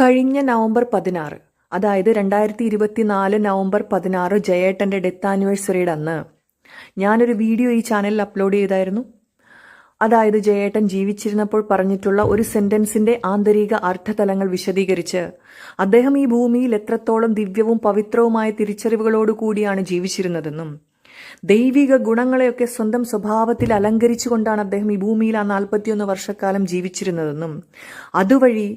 കഴിഞ്ഞ നവംബർ പതിനാറ് അതായത് രണ്ടായിരത്തി ഇരുപത്തിനാല് നവംബർ പതിനാറ് ജയേട്ടന്റെ ഡെത്ത് ആനിവേഴ്സറിയുടെ അന്ന് ഞാനൊരു വീഡിയോ ഈ ചാനലിൽ അപ്ലോഡ് ചെയ്തായിരുന്നു. അതായത് ജയേട്ടൻ ജീവിച്ചിരുന്നപ്പോൾ പറഞ്ഞിട്ടുള്ള ഒരു സെന്റൻസിന്റെ ആന്തരിക അർത്ഥതലങ്ങൾ വിശദീകരിച്ച് അദ്ദേഹം ഈ ഭൂമിയിൽ എത്രത്തോളം ദിവ്യവും പവിത്രവുമായ തിരിച്ചറിവുകളോടുകൂടിയാണ് ജീവിച്ചിരുന്നതെന്നും ദൈവിക ഗുണങ്ങളെയൊക്കെ സ്വന്തം സ്വഭാവത്തിൽ അലങ്കരിച്ചുകൊണ്ടാണ് അദ്ദേഹം ഈ ഭൂമിയിൽ ആ നാൽപ്പത്തിയൊന്ന് വർഷക്കാലം ജീവിച്ചിരുന്നതെന്നും അതുവഴി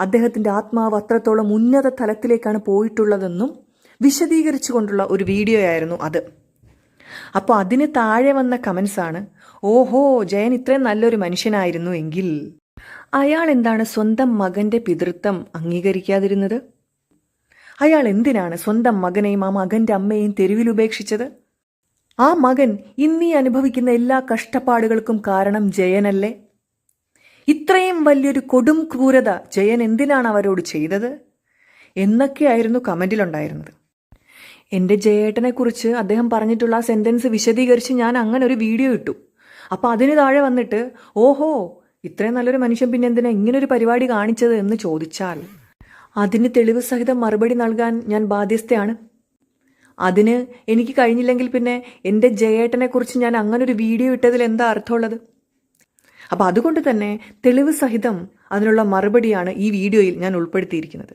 അദ്ദേഹത്തിന്റെ ആത്മാവ് അത്രത്തോളം ഉന്നത തലത്തിലേക്കാണ് പോയിട്ടുള്ളതെന്നും വിശദീകരിച്ചുകൊണ്ടുള്ള ഒരു വീഡിയോ ആയിരുന്നു അത്. അപ്പോൾ അതിന് താഴെ വന്ന കമൻസാണ് ഓഹോ ജയൻ ഇത്രയും നല്ലൊരു മനുഷ്യനായിരുന്നു എങ്കിൽ അയാൾ എന്താണ് സ്വന്തം മകന്റെ പിതൃത്വം അംഗീകരിക്കാതിരുന്നത്? അയാൾ എന്തിനാണ് സ്വന്തം മകനെയും ആ മകന്റെ അമ്മയെയും തെരുവിൽ ഉപേക്ഷിച്ചത്? ആ മകൻ ഇന്നീ അനുഭവിക്കുന്ന എല്ലാ കഷ്ടപ്പാടുകൾക്കും കാരണം ജയനല്ലേ? ഇത്രയും വലിയൊരു കൊടും ക്രൂരത ജയൻ എന്തിനാണ് അവരോട് ചെയ്തത്? എന്നൊക്കെയായിരുന്നു കമന്റിലുണ്ടായിരുന്നത് എന്റെ ജയേട്ടനെക്കുറിച്ച് അദ്ദേഹം പറഞ്ഞിട്ടുള്ള ആ സെന്റൻസ് വിശദീകരിച്ച് ഞാൻ അങ്ങനെ ഒരു വീഡിയോ ഇട്ടു. അപ്പോൾ അതിന് താഴെ വന്നിട്ട് ഓഹോ ഇത്രയും നല്ലൊരു മനുഷ്യൻ പിന്നെ എന്തിനാ ഇങ്ങനൊരു പരിപാടി കാണിച്ചത്? എന്ന് ചോദിച്ചാൽ അതിന് തെളിവ് സഹിതം മറുപടി നൽകാൻ ഞാൻ ബാധ്യസ്ഥയാണ്. അതിന് എനിക്ക് കഴിഞ്ഞില്ലെങ്കിൽ പിന്നെ എന്റെ ജയേട്ടനെക്കുറിച്ച് ഞാൻ അങ്ങനൊരു വീഡിയോ ഇട്ടതിൽ എന്താ അർത്ഥമുള്ളത്? അപ്പോൾ അതുകൊണ്ട് തന്നെ തെളിവ് സഹിതം അതിനുള്ള മറുപടിയാണ് ഈ വീഡിയോയിൽ ഞാൻ ഉൾപ്പെടുത്തിയിരിക്കുന്നത്.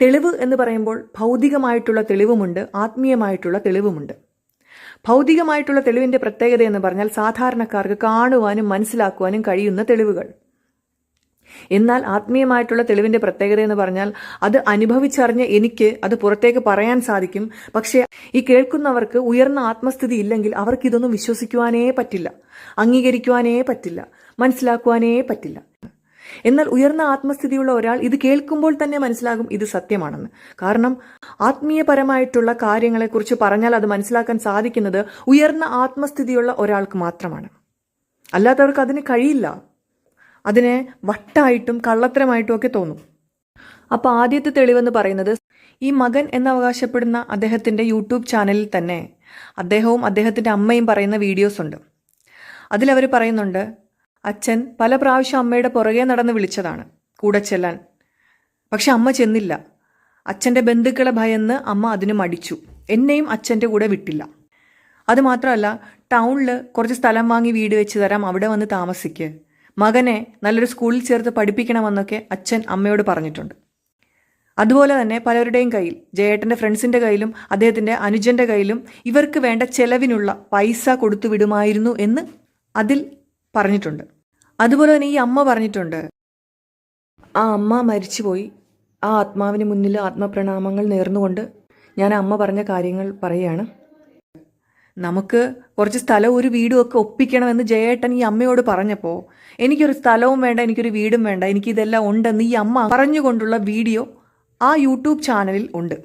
തെളിവ് എന്ന് പറയുമ്പോൾ ഭൗതികമായിട്ടുള്ള തെളിവുമുണ്ട് ആത്മീയമായിട്ടുള്ള തെളിവുമുണ്ട്. ഭൗതികമായിട്ടുള്ള തെളിവിന്റെ പ്രത്യേകത എന്ന് പറഞ്ഞാൽ സാധാരണക്കാർക്ക് കാണുവാനും മനസ്സിലാക്കുവാനും കഴിയുന്ന തെളിവുകൾ. എന്നാൽ ആത്മീയമായിട്ടുള്ള തെളിവിന്റെ പ്രത്യേകത എന്ന് പറഞ്ഞാൽ അത് അനുഭവിച്ചറിഞ്ഞ എനിക്ക് അത് പുറത്തേക്ക് പറയാൻ സാധിക്കും. പക്ഷേ ഈ കേൾക്കുന്നവർക്ക് ഉയർന്ന ആത്മസ്ഥിതി ഇല്ലെങ്കിൽ അവർക്ക് ഇതൊന്നും വിശ്വസിക്കുവാനേ പറ്റില്ല. അംഗീകരിക്കുവാനേ പറ്റില്ല. മനസ്സിലാക്കുവാനേ പറ്റില്ല. എന്നാൽ ഉയർന്ന ആത്മസ്ഥിതിയുള്ള ഒരാൾ ഇത് കേൾക്കുമ്പോൾ തന്നെ മനസ്സിലാകും ഇത് സത്യമാണെന്ന്. കാരണം ആത്മീയപരമായിട്ടുള്ള കാര്യങ്ങളെക്കുറിച്ച് പറഞ്ഞാൽ അത് മനസ്സിലാക്കാൻ സാധിക്കുന്നത് ഉയർന്ന ആത്മസ്ഥിതിയുള്ള ഒരാൾക്ക് മാത്രമാണ്. അല്ലാത്തവർക്ക് അതിന് കഴിയില്ല. അതിനെ വട്ടായിട്ടും കള്ളത്തരമായിട്ടും ഒക്കെ തോന്നും. അപ്പോൾ ആദ്യത്തെ തെളിവെന്ന് പറയുന്നത് ഈ മകൻ എന്നവകാശപ്പെടുന്ന അദ്ദേഹത്തിന്റെ യൂട്യൂബ് ചാനലിൽ തന്നെ അദ്ദേഹവും അദ്ദേഹത്തിന്റെ അമ്മയും പറയുന്ന വീഡിയോസ് ഉണ്ട്. അതിലവർ പറയുന്നുണ്ട് അച്ഛൻ പല പ്രാവശ്യം അമ്മയുടെ പുറകെ നടന്ന് വിളിച്ചതാണ് കൂടെ ചെല്ലാൻ. പക്ഷെ അമ്മ ചെന്നില്ല. അച്ഛന്റെ ബന്ധുക്കളെ ഭയന്ന് അമ്മ അതിന് മടിച്ചു. എന്നെയും അച്ഛന്റെ കൂടെ വിട്ടില്ല. അതുമാത്രമല്ല ടൗണിൽ കുറച്ച് സ്ഥലം വാങ്ങി വീട് വെച്ച് തരാം അവിടെ വന്ന് താമസിക്ക്. മകനെ നല്ലൊരു സ്കൂളിൽ ചേർത്ത് പഠിപ്പിക്കണമെന്നൊക്കെ അച്ഛൻ അമ്മയോട് പറഞ്ഞിട്ടുണ്ട്. അതുപോലെ തന്നെ പലരുടെയും കയ്യിൽ ജയേട്ടന്റെ ഫ്രണ്ട്സിന്റെ കയ്യിലും അദ്ദേഹത്തിന്റെ അനുജന്റെ കയ്യിലും ഇവർക്ക് വേണ്ട ചെലവിനുള്ള പൈസ കൊടുത്തു വിടുമായിരുന്നു എന്ന് അതിൽ പറഞ്ഞിട്ടുണ്ട്. അതുപോലെ തന്നെ ഈ അമ്മ പറഞ്ഞിട്ടുണ്ട് ആ അമ്മ മരിച്ചുപോയി. ആ ആത്മാവിന് മുന്നിൽ ആത്മപ്രണാമങ്ങൾ നേർന്നുകൊണ്ട് ഞാൻ അമ്മ പറഞ്ഞ കാര്യങ്ങൾ പറയുകയാണ്. നമുക്ക് കുറച്ച് സ്ഥലവും ഒരു വീടും ഒക്കെ ഒപ്പിക്കണമെന്ന് ജയേട്ടൻ ഈ അമ്മയോട് പറഞ്ഞപ്പോൾ എനിക്കൊരു സ്ഥലവും വേണ്ട എനിക്കൊരു വീടും വേണ്ട എനിക്കിതെല്ലാം ഉണ്ടെന്ന് ഈ അമ്മ പറഞ്ഞുകൊണ്ടുള്ള വീഡിയോ ആ യൂട്യൂബ് ചാനലിൽ ഉണ്ട്.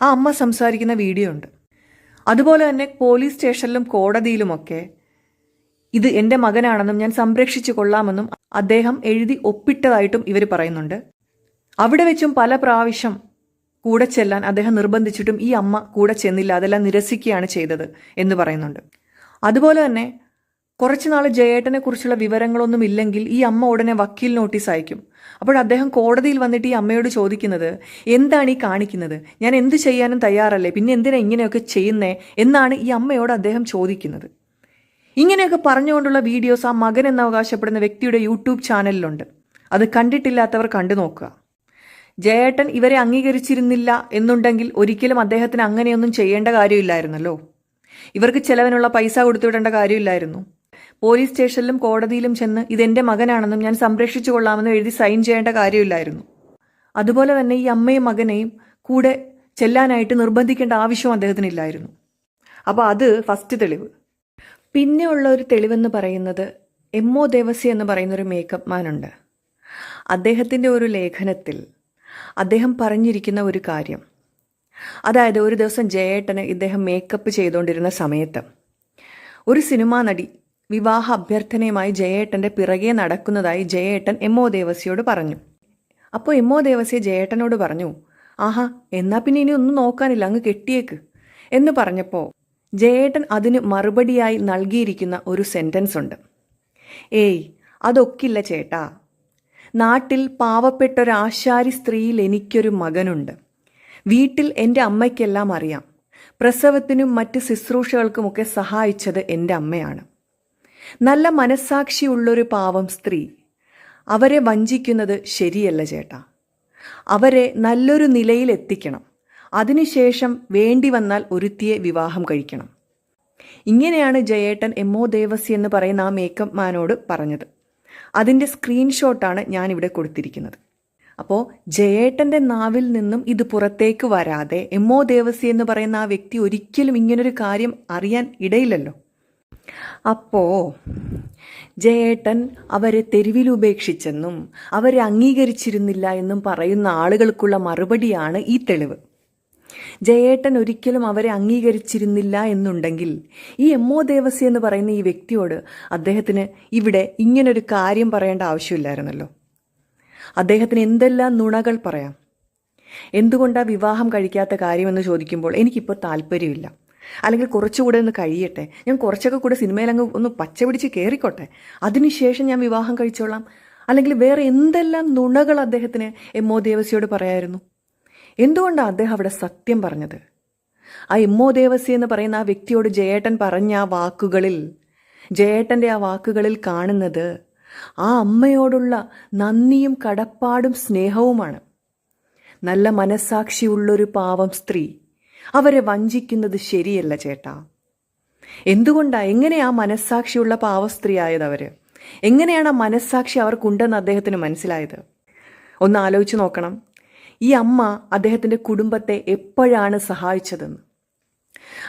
ആ അമ്മ സംസാരിക്കുന്ന വീഡിയോ ഉണ്ട്. അതുപോലെ തന്നെ പോലീസ് സ്റ്റേഷനിലും കോടതിയിലുമൊക്കെ ഇത് എന്റെ മകനാണെന്നും ഞാൻ സംരക്ഷിച്ചു കൊള്ളാമെന്നും അദ്ദേഹം എഴുതി ഒപ്പിട്ടതായിട്ടും ഇവർ പറയുന്നുണ്ട്. അവിടെ വെച്ചും പല പ്രാവശ്യം കൂടെ ചെല്ലാൻ അദ്ദേഹം നിർബന്ധിച്ചിട്ടും ഈ അമ്മ കൂടെ ചെന്നില്ല. അതെല്ലാം നിരസിക്കുകയാണ് ചെയ്തത് എന്ന് പറയുന്നുണ്ട്. അതുപോലെ തന്നെ കുറച്ച് നാൾ ജയേട്ടനെ കുറിച്ചുള്ള വിവരങ്ങളൊന്നും ഇല്ലെങ്കിൽ ഈ അമ്മ ഉടനെ വക്കീൽ നോട്ടീസ് അയക്കും. അപ്പോൾ അദ്ദേഹം കോടതിയിൽ വന്നിട്ട് ഈ അമ്മയോട് ചോദിക്കുന്നത് എന്താണ് ഈ കാണിക്കുന്നത്? ഞാൻ എന്ത് ചെയ്യാനും തയ്യാറല്ലേ? പിന്നെ എന്തിനാ ഇങ്ങനെയൊക്കെ ചെയ്യുന്നേ? എന്നാണ് ഈ അമ്മയോട് അദ്ദേഹം ചോദിക്കുന്നത്. ഇങ്ങനെയൊക്കെ പറഞ്ഞുകൊണ്ടുള്ള വീഡിയോസ് ആ മകൻ എന്നവകാശപ്പെടുന്ന വ്യക്തിയുടെ യൂട്യൂബ് ചാനലിലുണ്ട്. അത് കണ്ടിട്ടില്ലാത്തവർ കണ്ടു നോക്കുക. ജയേട്ടൻ ഇവരെ അംഗീകരിച്ചിരുന്നില്ല എന്നുണ്ടെങ്കിൽ ഒരിക്കലും അദ്ദേഹത്തിന് അങ്ങനെയൊന്നും ചെയ്യേണ്ട കാര്യമില്ലായിരുന്നല്ലോ. ഇവർക്ക് ചെലവിനുള്ള പൈസ കൊടുത്തുവിടേണ്ട കാര്യമില്ലായിരുന്നു. പോലീസ് സ്റ്റേഷനിലും കോടതിയിലും ചെന്ന് ഇതെന്റെ മകനാണെന്നും ഞാൻ സംരക്ഷിച്ചു കൊള്ളാമെന്നും എഴുതി സൈൻ ചെയ്യേണ്ട കാര്യമില്ലായിരുന്നു. അതുപോലെ തന്നെ ഈ അമ്മയും മകനെയും കൂടെ ചെല്ലാനായിട്ട് നിർബന്ധിക്കേണ്ട ആവശ്യം അദ്ദേഹത്തിനില്ലായിരുന്നു. അപ്പോൾ അത് ഫസ്റ്റ് തെളിവ്. പിന്നെയുള്ള ഒരു തെളിവെന്ന് പറയുന്നത് എം ഒ ദേവസി എന്ന് പറയുന്നൊരു മേക്കപ്പ് മാനുണ്ട് അദ്ദേഹത്തിന്റെ ഒരു ലേഖനത്തിൽ അദ്ദേഹം പറഞ്ഞിരിക്കുന്ന ഒരു കാര്യം. അതായത് ഒരു ദിവസം ജയേട്ടന് ഇദ്ദേഹം മേക്കപ്പ് ചെയ്തുകൊണ്ടിരുന്ന സമയത്ത് ഒരു സിനിമാ നടി വിവാഹ അഭ്യർത്ഥനയുമായി ജയേട്ടന്റെ പിറകെ നടക്കുന്നതായി ജയേട്ടൻ എം ഒ ദേവസിയോട് പറഞ്ഞു. അപ്പോൾ എം ഒ ദേവസി ജയേട്ടനോട് പറഞ്ഞു ആഹാ എന്നാ പിന്നെ ഇനി ഒന്നും നോക്കാനില്ല അങ്ങ് കെട്ടിയേക്ക്. എന്ന് പറഞ്ഞപ്പോൾ ജയേട്ടൻ അതിന് മറുപടിയായി നൽകിയിരിക്കുന്ന ഒരു സെന്റൻസ് ഉണ്ട്. ഏയ് അതൊക്കില്ല ചേട്ടാ നാട്ടിൽ പാവപ്പെട്ട ഒരു ആശാരി സ്ത്രീയിൽ എനിക്കൊരു മകനുണ്ട്. വീട്ടിൽ എന്റെ അമ്മയ്ക്കെല്ലാം അറിയാം. പ്രസവത്തിനും മറ്റ് ശുശ്രൂഷകൾക്കുമൊക്കെ സഹായിച്ചത് എന്റെ അമ്മയാണ്. നല്ല മനസ്സാക്ഷിയുള്ളൊരു പാവം സ്ത്രീ. അവരെ വഞ്ചിക്കുന്നത് ശരിയല്ല ചേട്ടാ. അവരെ നല്ലൊരു നിലയിൽ എത്തിക്കണം. അതിനുശേഷം വേണ്ടി വന്നാൽ ഒരുത്തിയെ വിവാഹം കഴിക്കണം. ഇങ്ങനെയാണ് ജയേട്ടൻ എം ഒ ദേവസി എന്ന് പറയുന്ന ആ മേക്കപ്പ് മാനോട് പറഞ്ഞത്. അതിന്റെ സ്ക്രീൻഷോട്ടാണ് ഞാനിവിടെ കൊടുത്തിരിക്കുന്നത്. അപ്പോൾ ജയേട്ടന്റെ നാവിൽ നിന്നും ഇത് പുറത്തേക്ക് വരാതെ എം ഒ ദേവസി എന്ന് പറയുന്ന ആ വ്യക്തി ഒരിക്കലും ഇങ്ങനൊരു കാര്യം അറിയാൻ ഇടയില്ലല്ലോ. അപ്പോ ജയേട്ടൻ അവരെ തെരുവിൽ ഉപേക്ഷിച്ചെന്നും അവരെ അംഗീകരിച്ചിരുന്നില്ല എന്നും പറയുന്ന ആളുകൾക്കുള്ള മറുപടിയാണ് ഈ തെളിവ്. ജയേട്ടൻ ഒരിക്കലും അവരെ അംഗീകരിച്ചിരുന്നില്ല എന്നുണ്ടെങ്കിൽ ഈ എം ഒ ദേവസി എന്ന് പറയുന്ന ഈ വ്യക്തിയോട് അദ്ദേഹത്തിന് ഇവിടെ ഇങ്ങനൊരു കാര്യം പറയേണ്ട ആവശ്യമില്ലായിരുന്നല്ലോ. അദ്ദേഹത്തിന് എന്തെല്ലാം നുണകൾ പറയാം? എന്തുകൊണ്ടാണ് വിവാഹം കഴിക്കാത്ത കാര്യമെന്ന് ചോദിക്കുമ്പോൾ എനിക്കിപ്പോൾ താല്പര്യമില്ല. അല്ലെങ്കിൽ കുറച്ചുകൂടെ ഒന്ന് കഴിയട്ടെ. ഞാൻ കുറച്ചൊക്കെ കൂടെ സിനിമയിൽ അങ്ങ് ഒന്ന് പച്ച പിടിച്ച് കയറിക്കോട്ടെ അതിനുശേഷം ഞാൻ വിവാഹം കഴിച്ചോളാം. അല്ലെങ്കിൽ വേറെ എന്തെല്ലാം നുണകൾ അദ്ദേഹത്തിന് എം ഒ ദേവസിയോട് പറയായിരുന്നു? എന്തുകൊണ്ടാണ് അദ്ദേഹം അവിടെ സത്യം പറഞ്ഞത്? ആ ഇമ്മോ ദേവസി എന്ന് പറയുന്ന ആ വ്യക്തിയോട് ജയേട്ടൻ പറഞ്ഞ ആ വാക്കുകളിൽ ജയേട്ടന്റെ ആ വാക്കുകളിൽ കാണുന്നത് ആ അമ്മയോടുള്ള നന്ദിയും കടപ്പാടും സ്നേഹവുമാണ്. നല്ല മനസ്സാക്ഷിയുള്ളൊരു പാവം സ്ത്രീ. അവരെ വഞ്ചിക്കുന്നത് ശരിയല്ല ചേട്ടാ. എന്തുകൊണ്ടാണ് എങ്ങനെയാ മനസ്സാക്ഷിയുള്ള പാവ സ്ത്രീ ആയത് അവർ? എങ്ങനെയാണ് ആ മനസ്സാക്ഷി അവർക്കുണ്ടെന്ന് അദ്ദേഹത്തിന് മനസ്സിലായത്? ഒന്ന് ആലോചിച്ച് നോക്കണം. ഈ അമ്മ അദ്ദേഹത്തിന്റെ കുടുംബത്തെ എപ്പോഴാണ് സഹായിച്ചതെന്ന്?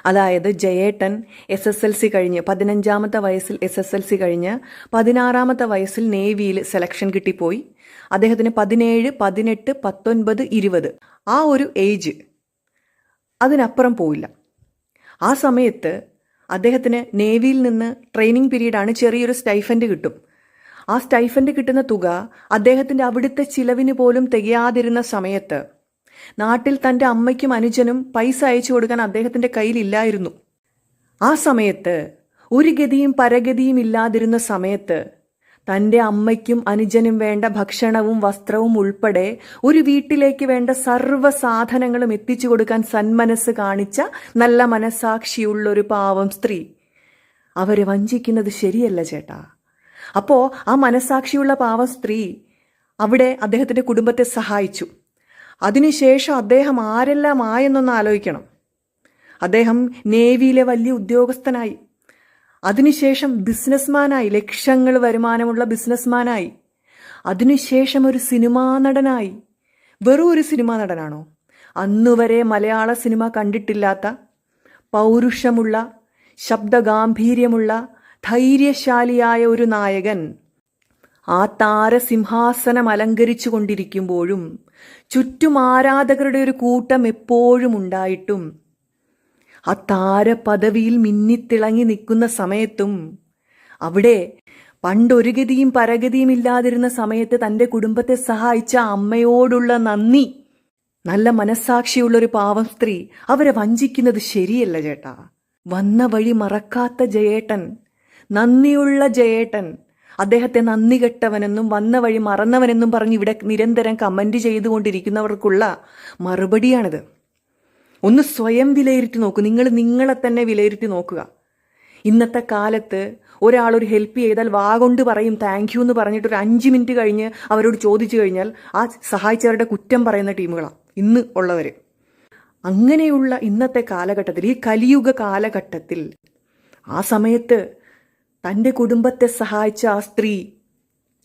അതായത് ജയേട്ടൻ എസ് എസ് എൽ സി കഴിഞ്ഞ് പതിനഞ്ചാമത്തെ വയസ്സിൽ എസ് എസ് എൽ സി കഴിഞ്ഞ് പതിനാറാമത്തെ വയസ്സിൽ നേവിയിൽ സെലക്ഷൻ കിട്ടിപ്പോയി. അദ്ദേഹത്തിന് പതിനേഴ് പതിനെട്ട് പത്തൊൻപത് ഇരുപത്. ആ ഒരു ഏജ് അതിനപ്പുറം പോയില്ല. ആ സമയത്ത് അദ്ദേഹത്തിന് നേവിയിൽ നിന്ന് ട്രെയിനിങ് പീരീഡാണ് ചെറിയൊരു സ്റ്റൈഫൻഡ് കിട്ടും. ആ സ്റ്റൈഫൻഡ് കിട്ടുന്ന തുക അദ്ദേഹത്തിന്റെ അവിടുത്തെ ചിലവിന് പോലും തികയാതിരുന്ന സമയത്ത്. നാട്ടിൽ തന്റെ അമ്മയ്ക്കും അനുജനും പൈസ അയച്ചു കൊടുക്കാൻ അദ്ദേഹത്തിന്റെ കയ്യിലില്ലായിരുന്നു. ആ സമയത്ത് ഒരു ഗതിയും പരഗതിയും ഇല്ലാതിരുന്ന സമയത്ത് തന്റെ അമ്മയ്ക്കും അനുജനും വേണ്ട ഭക്ഷണവും വസ്ത്രവും ഉൾപ്പെടെ ഒരു വീട്ടിലേക്ക് വേണ്ട സർവ സാധനങ്ങളും എത്തിച്ചു കൊടുക്കാൻ സന്മനസ് കാണിച്ച നല്ല മനസാക്ഷിയുള്ള ഒരു പാവം സ്ത്രീ. അവരെ വഞ്ചിക്കുന്നത് ശരിയല്ല ചേട്ടാ. അപ്പോൾ ആ മനസാക്ഷിയുള്ള പാവ സ്ത്രീ അവിടെ അദ്ദേഹത്തിന്റെ കുടുംബത്തെ സഹായിച്ചു. അതിനുശേഷം അദ്ദേഹം ആരെല്ലാം ആയെന്നൊന്ന് ആലോചിക്കണം. അദ്ദേഹം നേവിയിലെ വലിയ ഉദ്യോഗസ്ഥനായി. അതിനുശേഷം ബിസിനസ്മാനായി ലക്ഷങ്ങൾ വരുമാനമുള്ള ബിസിനസ്മാനായി. അതിനുശേഷം ഒരു സിനിമാ നടനായി. വെറും ഒരു സിനിമാ നടനാണോ? അന്നുവരെ മലയാള സിനിമ കണ്ടിട്ടില്ലാത്ത പൗരുഷമുള്ള ശബ്ദഗാംഭീര്യമുള്ള ധൈര്യശാലിയായ ഒരു നായകൻ ആ താരസിംഹാസനം അലങ്കരിച്ചു കൊണ്ടിരിക്കുമ്പോഴും ചുറ്റും ആരാധകരുടെ ഒരു കൂട്ടം എപ്പോഴും ഉണ്ടായിട്ടും ആ താരപദവിയിൽ മിന്നിത്തിളങ്ങി നിൽക്കുന്ന സമയത്തും അവിടെ പണ്ടൊരു ഗതിയും പരഗതിയും ഇല്ലാതിരുന്ന സമയത്ത് തന്റെ കുടുംബത്തെ സഹായിച്ച അമ്മയോടുള്ള നന്ദി. നല്ല മനസ്സാക്ഷിയുള്ള ഒരു പാവം സ്ത്രീ. അവരെ വഞ്ചിക്കുന്നത് ശരിയല്ല ചേട്ടാ. വന്ന വഴി മറക്കാത്ത ജയേട്ടൻ നന്ദിയുള്ള ജയേട്ടൻ. അദ്ദേഹത്തെ നന്ദി കെട്ടവനെന്നും വന്ന വഴി മറന്നവനെന്നും പറഞ്ഞ് ഇവിടെ നിരന്തരം കമന്റ് ചെയ്തുകൊണ്ടിരിക്കുന്നവർക്കുള്ള മറുപടിയാണിത്. ഒന്ന് സ്വയം വിലയിരുത്തി നോക്കൂ. നിങ്ങൾ നിങ്ങളെ തന്നെ വിലയിരുത്തി നോക്കുക. ഇന്നത്തെ കാലത്ത് ഒരാളൊരു ഒരു ഹെൽപ്പ് ചെയ്താൽ വാ കൊണ്ട് പറയും താങ്ക് യു എന്ന് പറഞ്ഞിട്ട് ഒരു അഞ്ച് മിനിറ്റ് കഴിഞ്ഞ് അവരോട് ചോദിച്ചു കഴിഞ്ഞാൽ ആ സഹായിച്ചവരുടെ കുറ്റം പറയുന്ന ടീമുകളാണ് ഇന്ന് ഉള്ളവർ അങ്ങനെയുള്ള ഇന്നത്തെ കാലഘട്ടത്തിൽ ഈ കലിയുഗ കാലഘട്ടത്തിൽ ആ സമയത്ത് തന്റെ കുടുംബത്തെ സഹായിച്ച ആ സ്ത്രീ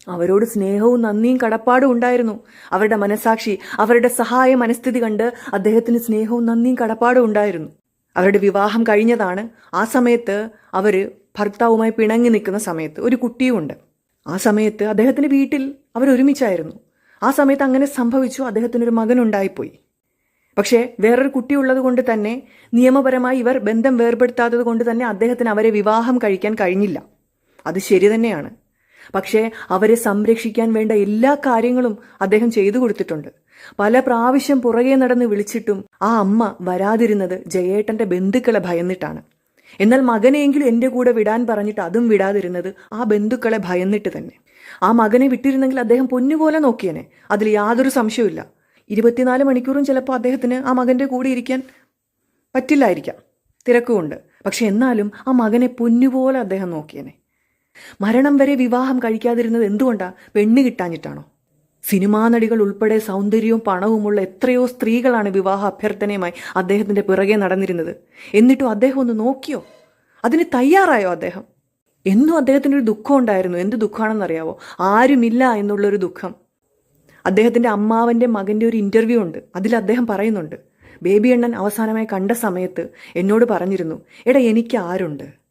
അവരോട് സ്നേഹവും നന്ദിയും കടപ്പാടും ഉണ്ടായിരുന്നു. അവരുടെ മനസാക്ഷി അവരുടെ സഹായ മനസ്ഥിതി കണ്ട് അദ്ദേഹത്തിന് സ്നേഹവും നന്ദിയും കടപ്പാടും ഉണ്ടായിരുന്നു. അവരുടെ വിവാഹം കഴിഞ്ഞതാണ്. ആ സമയത്ത് അവർ ഭർത്താവുമായി പിണങ്ങി നിൽക്കുന്ന സമയത്ത് ഒരു കുട്ടിയുമുണ്ട് ആ സമയത്ത് അദ്ദേഹത്തിന്റെ വീട്ടിൽ അവർ ഒരുമിച്ചായിരുന്നു. ആ സമയത്ത് അങ്ങനെ സംഭവിച്ചു. അദ്ദേഹത്തിനൊരു മകനുണ്ടായിപ്പോയി പക്ഷേ വേറൊരു കുട്ടി ഉള്ളത് കൊണ്ട് തന്നെ നിയമപരമായി ഇവർ ബന്ധം വേർപെടുത്താത്തത് കൊണ്ട് തന്നെ അദ്ദേഹത്തിന് അവരെ വിവാഹം കഴിക്കാൻ കഴിഞ്ഞില്ല. അത് ശരി തന്നെയാണ്. പക്ഷേ അവരെ സംരക്ഷിക്കാൻ വേണ്ട എല്ലാ കാര്യങ്ങളും അദ്ദേഹം ചെയ്തു കൊടുത്തിട്ടുണ്ട്. പല പ്രാവശ്യം പുറകെ നടന്ന് വിളിച്ചിട്ടും ആ അമ്മ വരാതിരുന്നത് ജയേട്ടന്റെ ബന്ധുക്കളെ ഭയന്നിട്ടാണ്. എന്നാൽ മകനെയെങ്കിലും എന്റെ കൂടെ വിടാൻ പറഞ്ഞിട്ട് അതും വിടാതിരുന്നത് ആ ബന്ധുക്കളെ ഭയന്നിട്ട് തന്നെ. ആ മകനെ വിട്ടിരുന്നെങ്കിൽ അദ്ദേഹം പൊന്നുപോലെ നോക്കിയനെ. അതിൽ യാതൊരു സംശയവുമില്ല. ഇരുപത്തിനാല് മണിക്കൂറും ചിലപ്പോൾ അദ്ദേഹത്തിന് ആ മകന്റെ കൂടെ ഇരിക്കാൻ പറ്റില്ലായിരിക്കാം. തിരക്കുമുണ്ട്. പക്ഷെ എന്നാലും ആ മകനെ പൊന്നുപോലെ അദ്ദേഹം നോക്കിയേനെ. മരണം വരെ വിവാഹം കഴിക്കാതിരുന്നത് എന്തുകൊണ്ടാ? പെണ്ണ് കിട്ടാഞ്ഞിട്ടാണോ? സിനിമാ നടികൾ ഉൾപ്പെടെ സൗന്ദര്യവും പണവുമുള്ള എത്രയോ സ്ത്രീകളാണ് വിവാഹ അഭ്യർത്ഥനയുമായി അദ്ദേഹത്തിന്റെ പിറകെ നടന്നിരുന്നത്. എന്നിട്ടും അദ്ദേഹം ഒന്ന് നോക്കിയോ? അതിന് തയ്യാറായോ അദ്ദേഹം? എന്നും അദ്ദേഹത്തിന് ഒരു ദുഃഖം ഉണ്ടായിരുന്നു. എന്ത് ദുഃഖമാണെന്നറിയാവോ? ആരുമില്ല എന്നുള്ളൊരു ദുഃഖം. അദ്ദേഹത്തിന്റെ അമ്മാവന്റെ മകന്റെ ഒരു ഇന്റർവ്യൂ ഉണ്ട്. അതിൽ അദ്ദേഹം പറയുന്നുണ്ട്. ബേബി അണ്ണൻ അവസാനമായി കണ്ട സമയത്ത് എന്നോട് പറഞ്ഞിരുന്നു എടാ എനിക്ക് ആരുണ്ട്?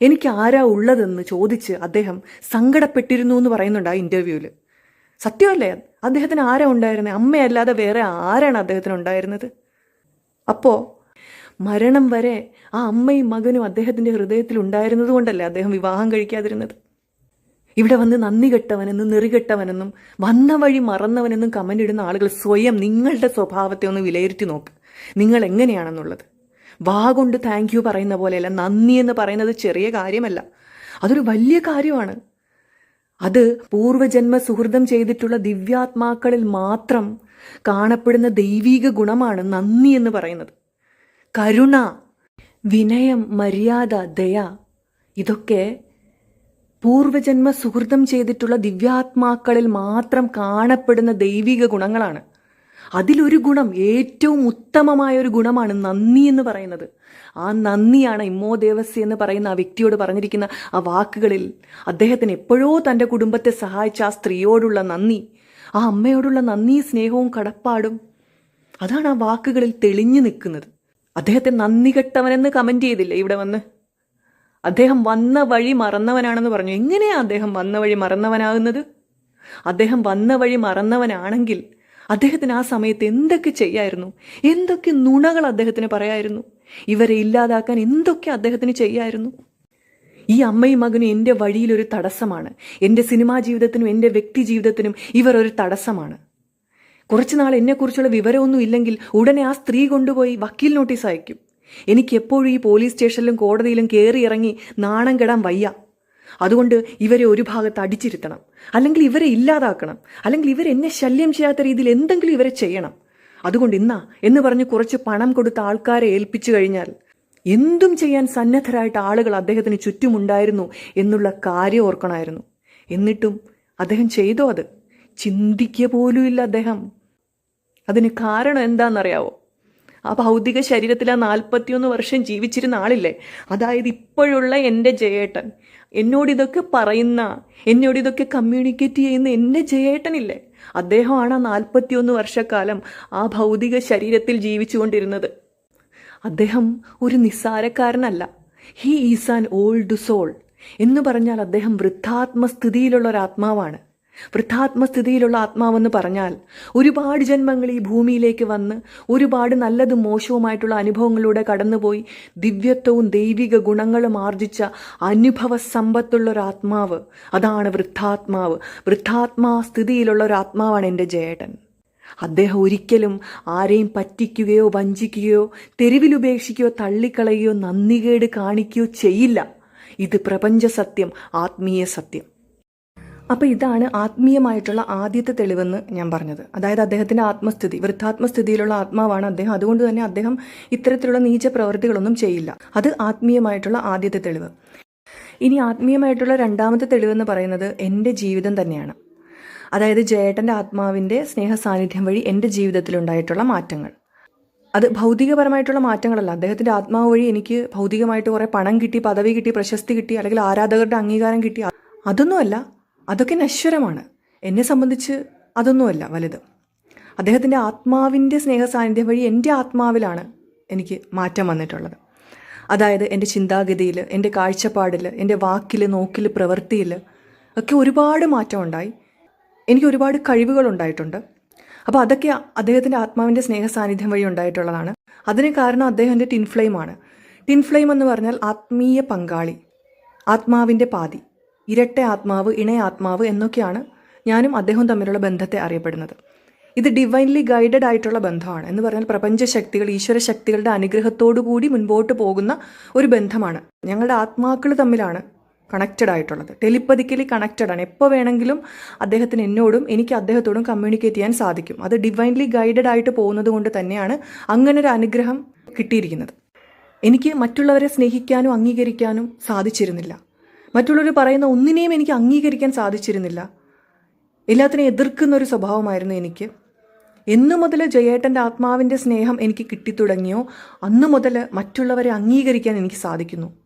എനിക്ക് ആരാ ഉള്ളതെന്ന് ചോദിച്ച് അദ്ദേഹം സങ്കടപ്പെട്ടിരുന്നു എന്ന് പറയുന്നുണ്ട് ആ ഇന്റർവ്യൂവിൽ സത്യമല്ലേ? അദ്ദേഹത്തിന് ആരാ ഉണ്ടായിരുന്നത് അമ്മയല്ലാതെ വേറെ ആരാണ് അദ്ദേഹത്തിന് ഉണ്ടായിരുന്നത്? അപ്പോൾ മരണം വരെ ആ അമ്മയും മകനും അദ്ദേഹത്തിന്റെ ഹൃദയത്തിൽ ഉണ്ടായിരുന്നത് കൊണ്ടല്ലേ അദ്ദേഹം വിവാഹം കഴിക്കാതിരുന്നത്? ഇവിടെ വന്ന് നന്ദി കെട്ടവനെന്നും നെറികെട്ടവനെന്നും വന്ന വഴി മറന്നവനെന്നും കമന്റ് ഇടുന്ന ആളുകൾ സ്വയം നിങ്ങളുടെ സ്വഭാവത്തെ ഒന്ന് വിലയിരുത്തി നോക്ക്. നിങ്ങൾ എങ്ങനെയാണെന്നുള്ളത്? വാ കൊണ്ട് താങ്ക് യു പറയുന്ന പോലെയല്ല നന്ദി എന്ന് പറയുന്നത് ചെറിയ കാര്യമല്ല. അതൊരു വലിയ കാര്യമാണ്. അത് പൂർവജന്മ സുഹൃതം ചെയ്തിട്ടുള്ള ദിവ്യാത്മാക്കളിൽ മാത്രം കാണപ്പെടുന്ന ദൈവീക ഗുണമാണ് നന്ദി എന്ന് പറയുന്നത്. കരുണ വിനയം മര്യാദ ദയ ഇതൊക്കെ പൂർവജന്മ സുഹൃതം ചെയ്തിട്ടുള്ള ദിവ്യാത്മാക്കളിൽ മാത്രം കാണപ്പെടുന്ന ദൈവിക ഗുണങ്ങളാണ്. അതിലൊരു ഗുണം ഏറ്റവും ഉത്തമമായ ഒരു ഗുണമാണ് നന്ദി എന്ന് പറയുന്നത്. ആ നന്ദിയാണ് ഇമ്മോ ദേവസ്യ എന്ന് പറയുന്ന ആ വ്യക്തിയോട് പറഞ്ഞിരിക്കുന്ന ആ വാക്കുകളിൽ. അദ്ദേഹത്തിന് എപ്പോഴോ തന്റെ കുടുംബത്തെ സഹായിച്ച ആ സ്ത്രീയോടുള്ള നന്ദി ആ അമ്മയോടുള്ള നന്ദി സ്നേഹവും കടപ്പാടും അതാണ് ആ വാക്കുകളിൽ തെളിഞ്ഞു നിൽക്കുന്നത്. അദ്ദേഹത്തെ നന്ദി കെട്ടവനെന്ന് കമന്റ് ചെയ്തില്ലേ ഇവിടെ വന്ന്? അദ്ദേഹം വന്ന വഴി മറന്നവനാണെന്ന് പറഞ്ഞു. എങ്ങനെയാണ് അദ്ദേഹം വന്ന വഴി മറന്നവനാകുന്നത്? അദ്ദേഹം വന്ന വഴി മറന്നവനാണെങ്കിൽ അദ്ദേഹത്തിന് ആ സമയത്ത് എന്തൊക്കെ ചെയ്യായിരുന്നു? എന്തൊക്കെ നുണകൾ അദ്ദേഹത്തിന് പറയായിരുന്നു? ഇവരെ ഇല്ലാതാക്കാൻ എന്തൊക്കെ അദ്ദേഹത്തിന് ചെയ്യായിരുന്നു? ഈ അമ്മയും മകനും എന്റെ വഴിയിലൊരു തടസ്സമാണ്. എന്റെ സിനിമാ ജീവിതത്തിനും എന്റെ വ്യക്തി ജീവിതത്തിനും ഇവർ ഒരു തടസ്സമാണ്. കുറച്ച് നാൾ എന്നെക്കുറിച്ചുള്ള വിവരമൊന്നും ഇല്ലെങ്കിൽ ഉടനെ ആ സ്ത്രീ കൊണ്ടുപോയി വക്കീൽ നോട്ടീസ് അയക്കും എനിക്കെപ്പോഴും ഈ പോലീസ് സ്റ്റേഷനിലും കോടതിയിലും കയറി ഇറങ്ങി നാണം കെടാൻ വയ്യ. അതുകൊണ്ട് ഇവരെ ഒരു ഭാഗത്ത് അടിച്ചിരുത്തണം. അല്ലെങ്കിൽ ഇവരെ ഇല്ലാതാക്കണം. അല്ലെങ്കിൽ ഇവരെന്നെ ശല്യം ചെയ്യാത്ത രീതിയിൽ എന്തെങ്കിലും ഇവരെ ചെയ്യണം. അതുകൊണ്ട് ഇന്നാ എന്ന് പറഞ്ഞ് കുറച്ച് പണം കൊടുത്ത ആൾക്കാരെ ഏൽപ്പിച്ചു കഴിഞ്ഞാൽ എന്തും ചെയ്യാൻ സന്നദ്ധരായിട്ട് ആളുകൾ അദ്ദേഹത്തിന് ചുറ്റുമുണ്ടായിരുന്നു എന്നുള്ള കാര്യം ഓർക്കണമായിരുന്നു. എന്നിട്ടും അദ്ദേഹം ചെയ്തോ അത്? ചിന്തിക്കുക പോലുമില്ല അദ്ദേഹം. അതിന് കാരണം എന്താണെന്നറിയാവോ? ആ ഭൗതിക ശരീരത്തിൽ ആ നാൽപ്പത്തിയൊന്ന് വർഷം ജീവിച്ചിരുന്ന ആളില്ലേ? അതായത് ഇപ്പോഴുള്ള എന്റെ ജയേട്ടൻ. എന്നോട് ഇതൊക്കെ പറയുന്ന എന്നോട് ഇതൊക്കെ കമ്മ്യൂണിക്കേറ്റ് ചെയ്യുന്ന എന്നെ ജയേട്ടനില്ലേ? അദ്ദേഹമാണ് ആ നാൽപ്പത്തിയൊന്ന് വർഷക്കാലം ആ ഭൗതിക ശരീരത്തിൽ ജീവിച്ചുകൊണ്ടിരുന്നത്. അദ്ദേഹം ഒരു നിസ്സാരക്കാരനല്ല. He is an old soul എന്ന് പറഞ്ഞാൽ അദ്ദേഹം വൃദ്ധാത്മസ്ഥിതിയിലുള്ള ഒരു ആത്മാവാണ്. വൃദ്ധാത്മസ്ഥിതിയിലുള്ള ആത്മാവെന്ന് പറഞ്ഞാൽ ഒരുപാട് ജന്മങ്ങൾ ഈ ഭൂമിയിലേക്ക് വന്ന് ഒരുപാട് നല്ലതും മോശവുമായിട്ടുള്ള അനുഭവങ്ങളിലൂടെ കടന്നുപോയി ദിവ്യത്വവും ദൈവിക ഗുണങ്ങളും ആർജിച്ച അനുഭവ സമ്പത്തുള്ള ഒരു ആത്മാവ് അതാണ് വൃദ്ധാത്മാവ്. വൃദ്ധാത്മാ സ്ഥിതിയിലുള്ള ഒരു ആത്മാവാണ് എന്റെ ജയേട്ടൻ. അദ്ദേഹം ഒരിക്കലും ആരെയും പറ്റിക്കുകയോ വഞ്ചിക്കുകയോ തെരുവിലുപേക്ഷിക്കുകയോ തള്ളിക്കളയുകയോ നന്ദികേട് കാണിക്കുകയോ ചെയ്യില്ല. ഇത് പ്രപഞ്ച സത്യം ആത്മീയ സത്യം അപ്പോൾ ഇതാണ് ആത്മീയമായിട്ടുള്ള ആദ്യത്തെ തെളിവെന്ന് ഞാൻ പറഞ്ഞത്. അതായത് അദ്ദേഹത്തിന്റെ ആത്മസ്ഥിതി വൃദ്ധാത്മസ്ഥിതിയിലുള്ള ആത്മാവാണ് അദ്ദേഹം. അതുകൊണ്ട് തന്നെ അദ്ദേഹം ഇത്തരത്തിലുള്ള നീച പ്രവൃത്തികളൊന്നും ചെയ്യില്ല. അത് ആത്മീയമായിട്ടുള്ള ആദ്യത്തെ തെളിവ്. ഇനി ആത്മീയമായിട്ടുള്ള രണ്ടാമത്തെ തെളിവെന്ന് പറയുന്നത് എന്റെ ജീവിതം തന്നെയാണ്. അതായത് ജയേട്ടന്റെ ആത്മാവിന്റെ സ്നേഹ സാന്നിധ്യം വഴി എന്റെ ജീവിതത്തിലുണ്ടായിട്ടുള്ള മാറ്റങ്ങൾ. അത് ഭൗതികപരമായിട്ടുള്ള മാറ്റങ്ങളല്ല. അദ്ദേഹത്തിന്റെ ആത്മാവ് വഴി എനിക്ക് ഭൗതികമായിട്ട് കുറേ പണം കിട്ടി പദവി കിട്ടി പ്രശസ്തി കിട്ടി അല്ലെങ്കിൽ ആരാധകരുടെ അംഗീകാരം കിട്ടി. അതൊന്നുമല്ല. അതൊക്കെ നശ്വരമാണ്. എന്നെ സംബന്ധിച്ച് അതൊന്നുമല്ല വലുത്. അദ്ദേഹത്തിന്റെ ആത്മാവിന്റെ സ്നേഹ സാന്നിധ്യം വഴി എന്റെ ആത്മാവിലാണ് എനിക്ക് മാറ്റം വന്നിട്ടുള്ളത്. അതായത് എന്റെ ചിന്താഗതിയിൽ എന്റെ കാഴ്ചപ്പാടിൽ എന്റെ വാക്കിൽ നോക്കിൽ പ്രവൃത്തിയിൽ ഒക്കെ ഒരുപാട് മാറ്റം ഉണ്ടായി എനിക്ക് ഒരുപാട് കഴിവുകൾ ഉണ്ടായിട്ടുണ്ട്. അപ്പോൾ അതൊക്കെ അദ്ദേഹത്തിന്റെ ആത്മാവിന്റെ സ്നേഹ സാന്നിധ്യം വഴി ഉണ്ടായിട്ടുള്ളതാണ്. അതിന് കാരണം അദ്ദേഹത്തിന്റെ എന്റെ ടിൻഫ്ലെയിമാണ് ടിൻഫ്ലെയിം എന്ന് പറഞ്ഞാൽ ആത്മീയ പങ്കാളി ആത്മാവിന്റെ പാതി. ഇരട്ട ആത്മാവ് ഇണയ ആത്മാവ് എന്നൊക്കെയാണ് ഞാനും അദ്ദേഹവും തമ്മിലുള്ള ബന്ധത്തെ അറിയപ്പെടുന്നത്. ഇത് ഡിവൈൻലി ഗൈഡഡ് ആയിട്ടുള്ള ബന്ധമാണ്. എന്ന് പറഞ്ഞാൽ പ്രപഞ്ച ശക്തികൾ ഈശ്വര ശക്തികളുടെ അനുഗ്രഹത്തോടു കൂടി മുൻപോട്ട് പോകുന്ന ഒരു ബന്ധമാണ്. ഞങ്ങളുടെ ആത്മാക്കൾ തമ്മിലാണ് കണക്റ്റഡ് ആയിട്ടുള്ളത്. ടെലിപ്പതിക്കലി കണക്റ്റഡ് ആണ്. എപ്പോൾ വേണമെങ്കിലും അദ്ദേഹത്തിന് എന്നോടും എനിക്ക് അദ്ദേഹത്തോടും കമ്മ്യൂണിക്കേറ്റ് ചെയ്യാൻ സാധിക്കും. അത് ഡിവൈൻലി ഗൈഡഡ് ആയിട്ട് പോകുന്നത് കൊണ്ട് തന്നെയാണ് അങ്ങനൊരു അനുഗ്രഹം കിട്ടിയിരിക്കുന്നത്. എനിക്ക് മറ്റുള്ളവരെ സ്നേഹിക്കാനും അംഗീകരിക്കാനും സാധിച്ചിരുന്നില്ല. മറ്റുള്ളവർ പറയുന്ന ഒന്നിനെയും എനിക്ക് അംഗീകരിക്കാൻ സാധിച്ചിരുന്നില്ല. എല്ലാത്തിനെയും എതിർക്കുന്ന ഒരു സ്വഭാവമായിരുന്നു എനിക്ക്. എന്നു മുതൽ ജയേട്ടന്റെ ആത്മാവിന്റെ സ്നേഹം എനിക്ക് കിട്ടിത്തുടങ്ങിയോ അന്നു മുതൽ മറ്റുള്ളവരെ അംഗീകരിക്കാൻ എനിക്ക് സാധിക്കുന്നു.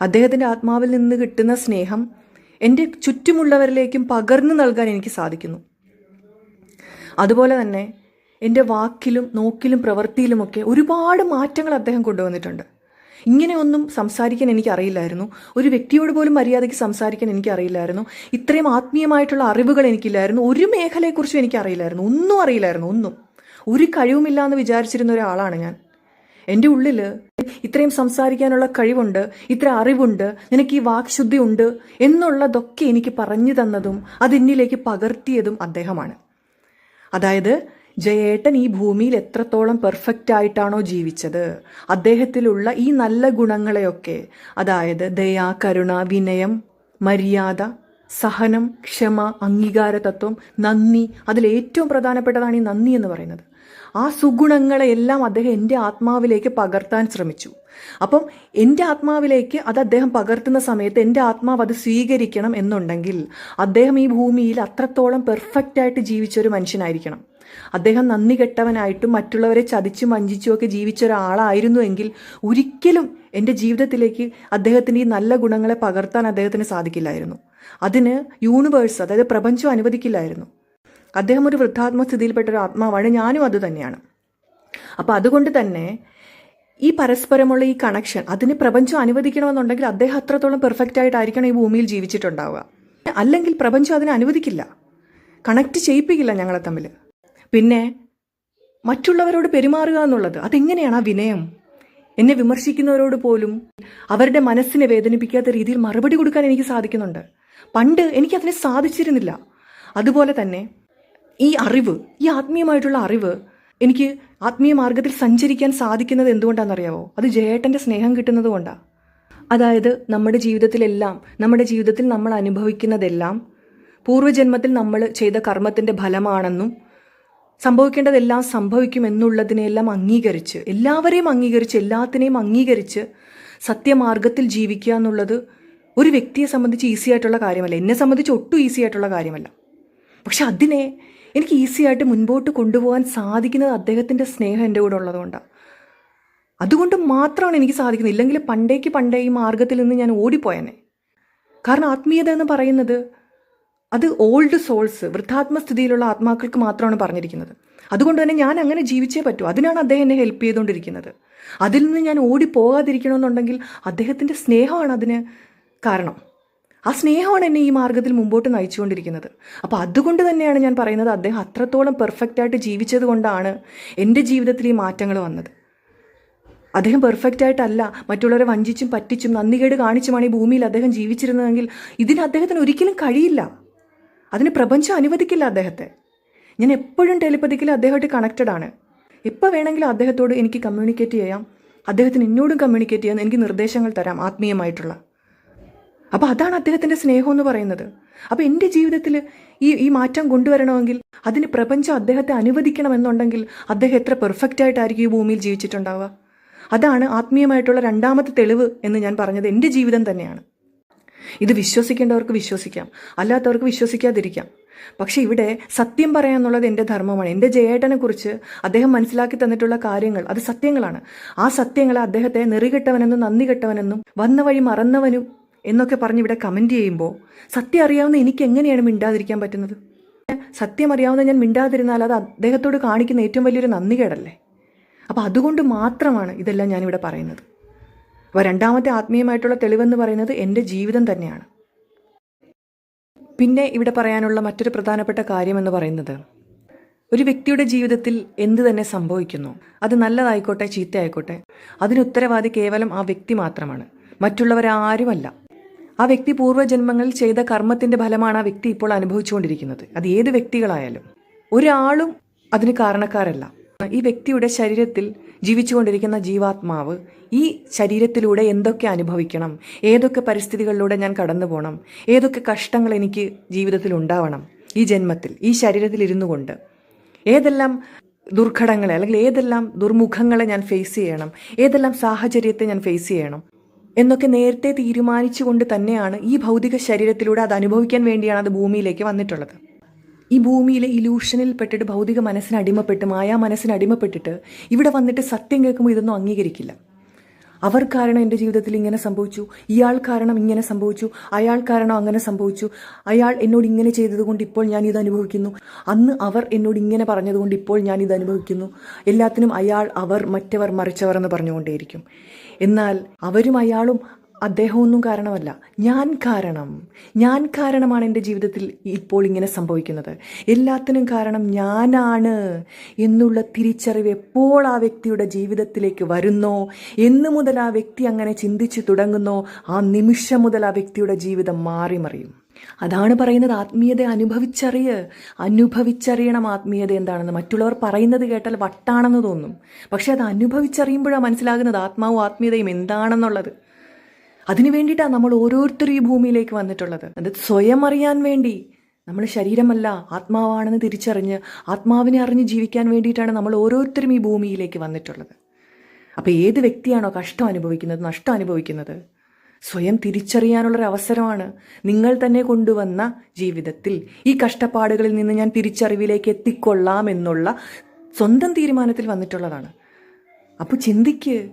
അദ്ദേഹത്തിന്റെ ആത്മാവിൽ നിന്ന് കിട്ടുന്ന സ്നേഹം എന്റെ ചുറ്റുമുള്ളവരിലേക്കും പകർന്നു നൽകാൻ എനിക്ക് സാധിക്കുന്നു. അതുപോലെ തന്നെ എന്റെ വാക്കിലും നോക്കിലും പ്രവൃത്തിയിലുമൊക്കെ ഒരുപാട് മാറ്റങ്ങൾ അദ്ദേഹം കൊണ്ടുവന്നിട്ടുണ്ട്. ഇങ്ങനെയൊന്നും സംസാരിക്കാൻ എനിക്ക് അറിയില്ലായിരുന്നു ഒരു വ്യക്തിയോട് പോലും മര്യാദയ്ക്ക് സംസാരിക്കാൻ എനിക്ക് അറിയില്ലായിരുന്നു ഇത്രയും ആത്മീയമായിട്ടുള്ള അറിവുകൾ എനിക്കില്ലായിരുന്നു. ഒരു മേഖലയെക്കുറിച്ചും എനിക്ക് അറിയില്ലായിരുന്നു ഒന്നും അറിയില്ലായിരുന്നു. ഒന്നും. ഒരു കഴിവുമില്ല എന്ന് വിചാരിച്ചിരുന്ന ഒരാളാണ് ഞാൻ. എന്റെ ഉള്ളിൽ ഇത്രയും സംസാരിക്കാനുള്ള കഴിവുണ്ട് ഇത്ര അറിവുണ്ട് നിനക്ക് ഈ വാക്ശുദ്ധി ഉണ്ട് എന്നുള്ളതൊക്കെ എനിക്ക് പറഞ്ഞു തന്നതും അതെന്നിലേക്ക് പകർത്തിയതും അദ്ദേഹമാണ്. അതായത് ജയേട്ടൻ ഈ ഭൂമിയിൽ എത്രത്തോളം പെർഫെക്റ്റ് ആയിട്ടാണോ ജീവിച്ചത്? അദ്ദേഹത്തിലുള്ള ഈ നല്ല ഗുണങ്ങളെയൊക്കെ അതായത് ദയ കരുണ വിനയം മര്യാദ സഹനം ക്ഷമ അംഗീകാര തത്വം നന്ദി അതിൽ ഏറ്റവും പ്രധാനപ്പെട്ടതാണ് ഈ നന്ദി എന്ന് പറയുന്നത്. ആ സുഗുണങ്ങളെയെല്ലാം അദ്ദേഹം എന്റെ ആത്മാവിലേക്ക് പകർത്താൻ ശ്രമിച്ചു. അപ്പം എന്റെ ആത്മാവിലേക്ക് അത് അദ്ദേഹം പകർത്തുന്ന സമയത്ത് എന്റെ ആത്മാവ് അത് സ്വീകരിക്കണം എന്നുണ്ടെങ്കിൽ അദ്ദേഹം ഈ ഭൂമിയിൽ അത്രത്തോളം പെർഫെക്റ്റായിട്ട് ജീവിച്ചൊരു മനുഷ്യനായിരിക്കണം. അദ്ദേഹം നന്ദി കെട്ടവനായിട്ടും മറ്റുള്ളവരെ ചതിച്ചും വഞ്ചിച്ചും ഒക്കെ ജീവിച്ച ഒരാളായിരുന്നുവെങ്കിൽ ഒരിക്കലും എന്റെ ജീവിതത്തിലേക്ക് അദ്ദേഹത്തിന്റെ ഈ നല്ല ഗുണങ്ങളെ പകർത്താൻ അദ്ദേഹത്തിന് സാധിക്കില്ലായിരുന്നു. അതിന് യൂണിവേഴ്സ് അതായത് പ്രപഞ്ചം അനുവദിക്കില്ലായിരുന്നു. അദ്ദേഹം ഒരു വൃദ്ധാത്മസ്ഥിതിയിൽപ്പെട്ട ഒരു ആത്മാവാണ്. ഞാനും അത് തന്നെയാണ്. അപ്പം അതുകൊണ്ട് തന്നെ ഈ പരസ്പരമുള്ള ഈ കണക്ഷൻ അതിന് പ്രപഞ്ചം അനുവദിക്കണമെന്നുണ്ടെങ്കിൽ അദ്ദേഹം അത്രത്തോളം പെർഫെക്റ്റ് ആയിട്ടായിരിക്കണം ഈ ഭൂമിയിൽ ജീവിച്ചിട്ടുണ്ടാവുക. അല്ലെങ്കിൽ പ്രപഞ്ചം അതിനെ അനുവദിക്കില്ല. കണക്ട് ചെയ്യിപ്പിക്കില്ല ഞങ്ങളെ തമ്മിൽ പിന്നെ മറ്റുള്ളവരോട് പെരുമാറുക എന്നുള്ളത് അതെങ്ങനെയാണ് ആ വിനയം? എന്നെ വിമർശിക്കുന്നവരോട് പോലും അവരുടെ മനസ്സിനെ വേദനിപ്പിക്കാത്ത രീതിയിൽ മറുപടി കൊടുക്കാൻ എനിക്ക് സാധിക്കുന്നുണ്ട്. പണ്ട് എനിക്ക് അതിനെ സാധിച്ചിരുന്നില്ല. അതുപോലെ തന്നെ ഈ അറിവ് ഈ ആത്മീയമായിട്ടുള്ള അറിവ് എനിക്ക് ആത്മീയ മാർഗത്തിൽ സഞ്ചരിക്കാൻ സാധിക്കുന്നത് എന്തുകൊണ്ടാണെന്നറിയാവോ? അത് ജയേട്ടന്റെ സ്നേഹം കിട്ടുന്നത് കൊണ്ടാണ് അതായത് നമ്മുടെ ജീവിതത്തിലെല്ലാം നമ്മുടെ ജീവിതത്തിൽ നമ്മൾ അനുഭവിക്കുന്നതെല്ലാം പൂർവജന്മത്തിൽ നമ്മൾ ചെയ്ത കർമ്മത്തിന്റെ ഫലമാണെന്നും സംഭവിക്കേണ്ടതെല്ലാം സംഭവിക്കും എന്നുള്ളതിനെല്ലാം അംഗീകരിച്ച് എല്ലാവരെയും അംഗീകരിച്ച് എല്ലാത്തിനെയും അംഗീകരിച്ച് സത്യമാർഗത്തിൽ ജീവിക്കുക എന്നുള്ളത് ഒരു വ്യക്തിയെ സംബന്ധിച്ച് ഈസി ആയിട്ടുള്ള കാര്യമല്ല. എന്നെ സംബന്ധിച്ച് ഒട്ടും ഈസി ആയിട്ടുള്ള കാര്യമല്ല. പക്ഷെ അതിനെ എനിക്ക് ഈസി ആയിട്ട് മുൻപോട്ട് കൊണ്ടുപോകാൻ സാധിക്കുന്നത് അദ്ദേഹത്തിന്റെ സ്നേഹം എന്റെ കൂടെ ഉള്ളതുകൊണ്ടാണ്. അതുകൊണ്ട് മാത്രമാണ് എനിക്ക് സാധിക്കുന്നത്. ഇല്ലെങ്കിൽ പണ്ടേക്ക് പണ്ടേ ഈ മാർഗത്തിൽ നിന്ന് ഞാൻ ഓടിപ്പോയനെ. കാരണം ആത്മീയത എന്ന് പറയുന്നത് അത് ഓൾഡ് സോൾസ് വൃദ്ധാത്മസ്ഥിതിയിലുള്ള ആത്മാക്കൾക്ക് മാത്രമാണ് പറഞ്ഞിരിക്കുന്നത്. അതുകൊണ്ട് തന്നെ ഞാൻ അങ്ങനെ ജീവിച്ചേ പറ്റൂ. അതിനാണ് അദ്ദേഹം എന്നെ ഹെൽപ്പ് ചെയ്തുകൊണ്ടിരിക്കുന്നത്. അതിൽ നിന്ന് ഞാൻ ഓടിപ്പോകാതിരിക്കണമെന്നുണ്ടെങ്കിൽ അദ്ദേഹത്തിന്റെ സ്നേഹമാണ് അതിന് കാരണം. ആ സ്നേഹമാണ് എന്നെ ഈ മാർഗത്തിൽ മുമ്പോട്ട് നയിച്ചുകൊണ്ടിരിക്കുന്നത്. അപ്പോൾ അതുകൊണ്ട് തന്നെയാണ് ഞാൻ പറയുന്നത് അദ്ദേഹം അത്രത്തോളം പെർഫെക്റ്റ് ആയിട്ട് ജീവിച്ചത് കൊണ്ടാണ് എന്റെ ജീവിതത്തിൽ ഈ മാറ്റങ്ങൾ വന്നത്. അദ്ദേഹം പെർഫെക്റ്റ് ആയിട്ടല്ല മറ്റുള്ളവരെ വഞ്ചിച്ചും പറ്റിച്ചും നന്ദികേട് കാണിച്ചുമാണ് ഈ ഭൂമിയിൽ അദ്ദേഹം ജീവിച്ചിരുന്നതെങ്കിൽ ഇതിന് അദ്ദേഹത്തിന് ഒരിക്കലും കഴിയില്ല. അതിന് പ്രപഞ്ചം അനുവദിക്കില്ല അദ്ദേഹത്തെ. ഞാൻ എപ്പോഴും ടെലിപ്പതിക്കൽ അദ്ദേഹമായിട്ട് കണക്റ്റഡ് ആണ്. എപ്പോൾ വേണമെങ്കിലും അദ്ദേഹത്തോട് എനിക്ക് കമ്മ്യൂണിക്കേറ്റ് ചെയ്യാം. അദ്ദേഹത്തിന് എന്നോടും കമ്മ്യൂണിക്കേറ്റ് ചെയ്യാൻ എനിക്ക് നിർദ്ദേശങ്ങൾ തരാം ആത്മീയമായിട്ടുള്ള. അപ്പോൾ അതാണ് അദ്ദേഹത്തിന്റെ സ്നേഹം എന്ന് പറയുന്നത്. അപ്പോൾ എന്റെ ജീവിതത്തിൽ ഈ ഈ മാറ്റം കൊണ്ടുവരണമെങ്കിൽ അതിന് പ്രപഞ്ചം അദ്ദേഹത്തെ അനുവദിക്കണമെന്നുണ്ടെങ്കിൽ അദ്ദേഹം എത്ര പെർഫെക്റ്റ് ആയിട്ടായിരിക്കും ഈ ഭൂമിയിൽ ജീവിച്ചിട്ടുണ്ടാവുക. അതാണ് ആത്മീയമായിട്ടുള്ള രണ്ടാമത്തെ തെളിവ് എന്ന് ഞാൻ പറഞ്ഞത് എന്റെ ജീവിതം തന്നെയാണ്. ഇത് വിശ്വസിക്കേണ്ടവർക്ക് വിശ്വസിക്കാം. അല്ലാത്തവർക്ക് വിശ്വസിക്കാതിരിക്കാം. പക്ഷെ ഇവിടെ സത്യം പറയാന്നുള്ളത് എന്റെ ധർമ്മമാണ്. എന്റെ ജയേട്ടനെ കുറിച്ച് അദ്ദേഹം മനസ്സിലാക്കി തന്നിട്ടുള്ള കാര്യങ്ങൾ അത് സത്യങ്ങളാണ്. ആ സത്യങ്ങളെ അദ്ദേഹത്തെ നെറികെട്ടവനെന്നും നന്ദി കെട്ടവനെന്നും വന്ന വഴി മറന്നവനും എന്നൊക്കെ പറഞ്ഞ് ഇവിടെ കമന്റ് ചെയ്യുമ്പോൾ സത്യം അറിയാവുന്ന എനിക്ക് എങ്ങനെയാണ് മിണ്ടാതിരിക്കാൻ പറ്റുന്നത്? സത്യം അറിയാവുന്ന ഞാൻ മിണ്ടാതിരുന്നാൽ അത് അദ്ദേഹത്തോട് കാണിക്കുന്ന ഏറ്റവും വലിയൊരു നന്ദികേടല്ലേ? അപ്പോൾ അതുകൊണ്ട് മാത്രമാണ് ഇതെല്ലാം ഞാനിവിടെ പറയുന്നത്. അപ്പോൾ രണ്ടാമത്തെ ആത്മീയമായിട്ടുള്ള തെളിവെന്ന് പറയുന്നത് എന്റെ ജീവിതം തന്നെയാണ്. പിന്നെ ഇവിടെ പറയാനുള്ള മറ്റൊരു പ്രധാനപ്പെട്ട കാര്യം എന്ന് പറയുന്നത് ഒരു വ്യക്തിയുടെ ജീവിതത്തിൽ എന്ത് തന്നെ സംഭവിക്കുന്നു അത് നല്ലതായിക്കോട്ടെ ചീത്തയായിക്കോട്ടെ അതിന് ഉത്തരവാദി കേവലം ആ വ്യക്തി മാത്രമാണ് മറ്റുള്ളവരാരുമല്ല ആ വ്യക്തി പൂർവജന്മങ്ങളിൽ ചെയ്ത കർമ്മത്തിന്റെ ഫലമാണ് ആ വ്യക്തി ഇപ്പോൾ അനുഭവിച്ചുകൊണ്ടിരിക്കുന്നത്. അത് ഏത് വ്യക്തികളായാലും. ഒരാളും അതിന് കാരണക്കാരല്ല. ഈ വ്യക്തിയുടെ ശരീരത്തിൽ ജീവിച്ചുകൊണ്ടിരിക്കുന്ന ജീവാത്മാവ് ഈ ശരീരത്തിലൂടെ എന്തൊക്കെ അനുഭവിക്കണം? ഏതൊക്കെ പരിസ്ഥിതികളിലൂടെ ഞാൻ കടന്നു പോകണം ഏതൊക്കെ കഷ്ടങ്ങൾ എനിക്ക് ജീവിതത്തിൽ ഉണ്ടാവണം ഈ ജന്മത്തിൽ ഈ ശരീരത്തിൽ ഇരുന്നു കൊണ്ട്? ഏതെല്ലാം ദുർഘടങ്ങളെ അല്ലെങ്കിൽ ഏതെല്ലാം ദുർമുഖങ്ങളെ ഞാൻ ഫേസ് ചെയ്യണം? ഏതെല്ലാം സാഹചര്യത്തെ ഞാൻ ഫേസ് ചെയ്യണം? എന്നൊക്കെ നേരത്തെ തീരുമാനിച്ചുകൊണ്ട് തന്നെയാണ് ഈ ഭൗതിക ശരീരത്തിലൂടെ അത് അനുഭവിക്കാൻ വേണ്ടിയാണ് അത് ഭൂമിയിലേക്ക് വന്നിട്ടുള്ളത്. ഈ ഭൂമിയിലെ ഇലൂഷനിൽ പെട്ടിട്ട് ഭൗതിക മനസ്സിന് അടിമപ്പെട്ട് മായാ മനസ്സിന് അടിമപ്പെട്ടിട്ട് ഇവിടെ വന്നിട്ട് സത്യം കേൾക്കുമ്പോൾ ഇതൊന്നും അംഗീകരിക്കില്ല. അവർ കാരണം എന്റെ ജീവിതത്തിൽ ഇങ്ങനെ സംഭവിച്ചു ഇയാൾ കാരണം ഇങ്ങനെ സംഭവിച്ചു അയാൾ കാരണം അങ്ങനെ സംഭവിച്ചു. അയാൾ എന്നോട് ഇങ്ങനെ ചെയ്തതുകൊണ്ട് ഇപ്പോൾ ഞാൻ ഇത് അനുഭവിക്കുന്നു. അന്ന് അവർ എന്നോട് ഇങ്ങനെ പറഞ്ഞതുകൊണ്ട് ഇപ്പോൾ ഞാൻ ഇത് അനുഭവിക്കുന്നു. എല്ലാത്തിനും അയാൾ അവർ മറ്റവർ മറിച്ചവർ എന്ന് പറഞ്ഞുകൊണ്ടേയിരിക്കും. എന്നാൽ അവരും അയാളും അദ്ദേഹമൊന്നും കാരണമല്ല. ഞാൻ കാരണം. ഞാൻ കാരണമാണ് എന്റെ ജീവിതത്തിൽ ഇപ്പോൾ ഇങ്ങനെ സംഭവിക്കുന്നത്. എല്ലാത്തിനും കാരണം ഞാനാണ് എന്നുള്ള തിരിച്ചറിവ് എപ്പോൾ ആ വ്യക്തിയുടെ ജീവിതത്തിലേക്ക് വരുന്നോ എന്ന് മുതൽ ആ വ്യക്തി അങ്ങനെ ചിന്തിച്ചു തുടങ്ങുന്നോ ആ നിമിഷം മുതൽ ആ വ്യക്തിയുടെ ജീവിതം മാറി മറിയും. അതാണ് പറയുന്നത് ആത്മീയത അനുഭവിച്ചറിയ അനുഭവിച്ചറിയണം ആത്മീയത എന്താണെന്ന് മറ്റുള്ളവർ പറയുന്നത് കേട്ടാൽ വട്ടാണെന്ന് തോന്നും. പക്ഷെ അത് അനുഭവിച്ചറിയുമ്പോഴാണ് മനസ്സിലാകുന്നത് ആത്മാവും ആത്മീയതയും എന്താണെന്നുള്ളത്. അതിനു വേണ്ടിയിട്ടാണ് നമ്മൾ ഓരോരുത്തരും ഈ ഭൂമിയിലേക്ക് വന്നിട്ടുള്ളത്. അത് സ്വയം അറിയാൻ വേണ്ടി. നമ്മൾ ശരീരമല്ല ആത്മാവാണെന്ന് തിരിച്ചറിഞ്ഞ് ആത്മാവിനെ അറിഞ്ഞ് ജീവിക്കാൻ വേണ്ടിയിട്ടാണ് നമ്മൾ ഓരോരുത്തരും ഈ ഭൂമിയിലേക്ക് വന്നിട്ടുള്ളത്. അപ്പോൾ ഏത് വ്യക്തിയാണോ കഷ്ടം അനുഭവിക്കുന്നത് നഷ്ടം അനുഭവിക്കുന്നത്? സ്വയം തിരിച്ചറിയാനുള്ളൊരു അവസരമാണ് നിങ്ങൾ തന്നെ കൊണ്ടുവന്ന ജീവിതത്തിൽ ഈ കഷ്ടപ്പാടുകളിൽ നിന്ന് ഞാൻ തിരിച്ചറിവിലേക്ക് എത്തിക്കൊള്ളാം എന്നുള്ള സ്വന്തം തീരുമാനത്തിൽ വന്നിട്ടുള്ളതാണ്. അപ്പോൾ ചിന്തിക്ക്.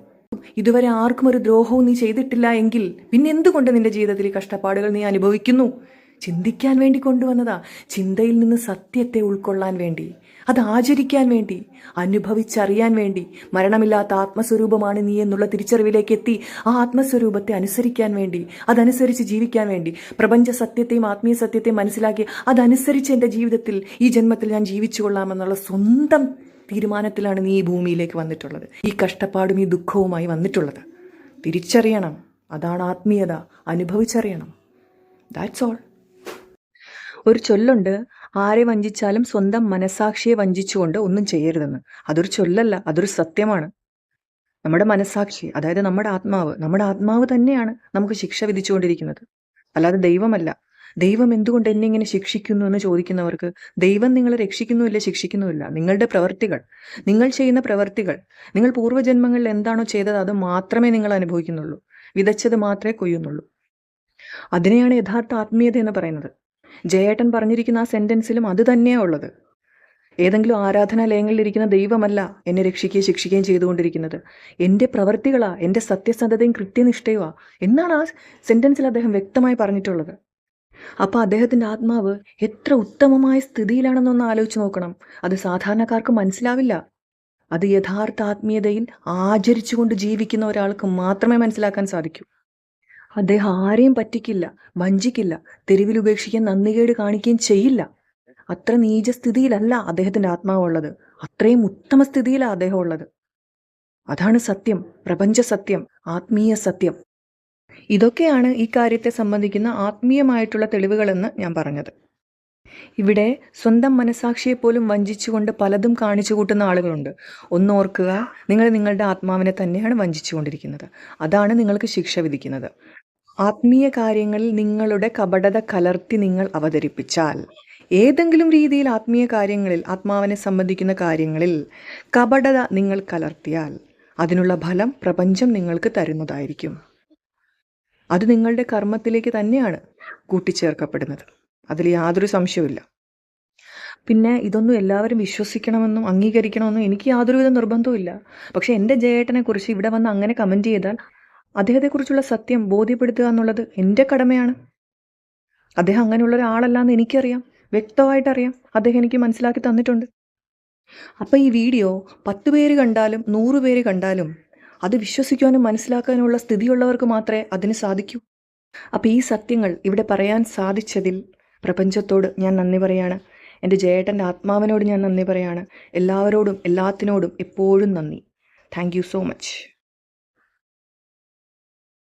ഇതുവരെ ആർക്കും ഒരു ദ്രോഹവും നീ ചെയ്തിട്ടില്ല എങ്കിൽ പിന്നെ എന്തുകൊണ്ട് നിന്റെ ജീവിതത്തിൽ കഷ്ടപ്പാടുകൾ നീ അനുഭവിക്കുന്നു? ചിന്തിക്കാൻ വേണ്ടി കൊണ്ടുവന്നതാ. ചിന്തയിൽ നിന്ന് സത്യത്തെ ഉൾക്കൊള്ളാൻ വേണ്ടി. അത് ആചരിക്കാൻ വേണ്ടി. അനുഭവിച്ചറിയാൻ വേണ്ടി. മരണമില്ലാത്ത ആത്മസ്വരൂപമാണ് നീ എന്നുള്ള തിരിച്ചറിവിലേക്ക് എത്തി. ആ ആത്മസ്വരൂപത്തെ അനുസരിക്കാൻ വേണ്ടി. അതനുസരിച്ച് ജീവിക്കാൻ വേണ്ടി. പ്രപഞ്ച സത്യത്തെയും ആത്മീയ സത്യത്തെയും മനസ്സിലാക്കി അതനുസരിച്ച് എന്റെ ജീവിതത്തിൽ ഈ ജന്മത്തിൽ ഞാൻ ജീവിച്ചു കൊള്ളാമെന്നുള്ള സ്വന്തം തീരുമാനത്തിലാണ് നീ ഈ ഭൂമിയിലേക്ക് വന്നിട്ടുള്ളത്. ഈ കഷ്ടപ്പാടും ഈ ദുഃഖവുമായി വന്നിട്ടുള്ളത്. തിരിച്ചറിയണം. അതാണ് ആത്മീയത. അനുഭവിച്ചറിയണം. ദാറ്റ്സ് ഓൾ ഒരു ചൊല്ലുണ്ട് ആരെ വഞ്ചിച്ചാലും സ്വന്തം മനസാക്ഷിയെ വഞ്ചിച്ചുകൊണ്ട് ഒന്നും ചെയ്യരുതെന്ന്. അതൊരു ചൊല്ലല്ല അതൊരു സത്യമാണ്. നമ്മുടെ മനസാക്ഷി അതായത് നമ്മുടെ ആത്മാവ് നമ്മുടെ ആത്മാവ് തന്നെയാണ് നമുക്ക് ശിക്ഷ വിധിച്ചുകൊണ്ടിരിക്കുന്നത്. അല്ലാതെ ദൈവമല്ല. ദൈവം എന്തുകൊണ്ട് എന്നെ ഇങ്ങനെ ശിക്ഷിക്കുന്നു എന്ന് ചോദിക്കുന്നവർക്ക് ദൈവം നിങ്ങളെ രക്ഷിക്കുന്നുമില്ല ശിക്ഷിക്കുന്നുമില്ല. നിങ്ങളുടെ പ്രവർത്തികൾ നിങ്ങൾ ചെയ്യുന്ന പ്രവർത്തികൾ നിങ്ങൾ പൂർവജന്മങ്ങളിൽ എന്താണോ ചെയ്തത് അത് മാത്രമേ നിങ്ങൾ അനുഭവിക്കുന്നുള്ളൂ. വിതച്ചത് മാത്രമേ കൊയ്യുന്നുള്ളൂ. അതിനെയാണ് യഥാർത്ഥ ആത്മീയത എന്ന് പറയുന്നത്. ജയേട്ടൻ പറഞ്ഞിരിക്കുന്ന ആ സെന്റൻസിലും അത് തന്നെയാണ് ഉള്ളത്. ഏതെങ്കിലും ആരാധനാലയങ്ങളിൽ ഇരിക്കുന്ന ദൈവമല്ല എന്നെ രക്ഷിക്കുകയും ശിക്ഷിക്കുകയും ചെയ്തുകൊണ്ടിരിക്കുന്നത്. എന്റെ പ്രവർത്തികളാ എന്റെ സത്യസന്ധതയും കൃത്യനിഷ്ഠയുമാ എന്നാണ് ആ സെന്റൻസിൽ അദ്ദേഹം വ്യക്തമായി പറഞ്ഞിട്ടുള്ളത്. അപ്പോൾ അദ്ദേഹത്തിന്റെ ആത്മാവ് എത്ര ഉത്തമമായ സ്ഥിതിയിലാണെന്നൊന്ന് ആലോചിച്ച് നോക്കണം. അത് സാധാരണക്കാർക്ക് മനസ്സിലാവില്ല. അത് യഥാർത്ഥ ആത്മീയതയിൽ ആചരിച്ചുകൊണ്ട് ജീവിക്കുന്ന ഒരാൾക്ക് മാത്രമേ മനസ്സിലാക്കാൻ സാധിക്കൂ. അദ്ദേഹം ആരെയും പറ്റിക്കില്ല വഞ്ചിക്കില്ല തെരുവിൽ ഉപേക്ഷിക്കാൻ നന്ദികേട് കാണിക്കുകയും ചെയ്യില്ല. അത്ര നീചസ്ഥിതിയിലല്ല അദ്ദേഹത്തിന്റെ ആത്മാവുള്ളത്. അത്രയും ഉത്തമ സ്ഥിതിയിലാണ് അദ്ദേഹം ഉള്ളത്. അതാണ് സത്യം പ്രപഞ്ച സത്യം ആത്മീയ സത്യം. ഇതൊക്കെയാണ് ഈ കാര്യത്തെ സംബന്ധിക്കുന്ന ആത്മീയമായിട്ടുള്ള തെളിവുകളെന്ന് ഞാൻ പറഞ്ഞത്. ഇവിടെ സ്വന്തം മനസാക്ഷിയെ പോലും വഞ്ചിച്ചുകൊണ്ട് പലതും കാണിച്ചു കൂട്ടുന്ന ആളുകളുണ്ട്. ഒന്നോർക്കുക നിങ്ങൾ നിങ്ങളുടെ ആത്മാവിനെ തന്നെയാണ് വഞ്ചിച്ചുകൊണ്ടിരിക്കുന്നത്. അതാണ് നിങ്ങൾക്ക് ശിക്ഷ വിധിക്കുന്നത്. ആത്മീയ കാര്യങ്ങളിൽ നിങ്ങളുടെ കപടത കലർത്തി നിങ്ങൾ അവതരിപ്പിച്ചാൽ ഏതെങ്കിലും രീതിയിൽ ആത്മീയ കാര്യങ്ങളിൽ ആത്മാവിനെ സംബന്ധിക്കുന്ന കാര്യങ്ങളിൽ കപടത നിങ്ങൾ കലർത്തിയാൽ അതിനുള്ള ഫലം പ്രപഞ്ചം നിങ്ങൾക്ക് തരുന്നതായിരിക്കും. അത് നിങ്ങളുടെ കർമ്മത്തിലേക്ക് തന്നെയാണ് കൂട്ടിച്ചേർക്കപ്പെടുന്നത്. അതിൽ യാതൊരു സംശയവുമില്ല. പിന്നെ ഇതൊന്നും എല്ലാവരും വിശ്വസിക്കണമെന്നും അംഗീകരിക്കണമെന്നും എനിക്ക് യാതൊരുവിധ നിർബന്ധവുമില്ല. പക്ഷേ എന്റെ ജയേട്ടനെക്കുറിച്ച് ഇവിടെ വന്ന് അങ്ങനെ കമന്റ് ചെയ്താൽ അദ്ദേഹത്തെക്കുറിച്ചുള്ള സത്യം ബോധ്യപ്പെടുത്തുക എന്നുള്ളത് എന്റെ കടമയാണ്. അദ്ദേഹം അങ്ങനെയുള്ള ഒരാളല്ലാന്ന് എനിക്കറിയാം. വ്യക്തമായിട്ടറിയാം. അദ്ദേഹം എനിക്ക് മനസ്സിലാക്കി തന്നിട്ടുണ്ട്. അപ്പോൾ ഈ വീഡിയോ പത്ത് പേര് കണ്ടാലും നൂറ് പേര് കണ്ടാലും അത് വിശ്വസിക്കാനും മനസ്സിലാക്കാനുമുള്ള സ്ഥിതിയുള്ളവർക്ക് മാത്രമേ അതിന് സാധിക്കൂ. അപ്പോൾ ഈ സത്യങ്ങൾ ഇവിടെ പറയാൻ സാധിച്ചതിൽ പ്രപഞ്ചത്തോട് ഞാൻ നന്ദി പറയാണ്. എന്റെ ജയേട്ടന്റെ ആത്മാവിനോട് ഞാൻ നന്ദി പറയാണ്. എല്ലാവരോടും എല്ലാത്തിനോടും എപ്പോഴും നന്ദി. Thank so much.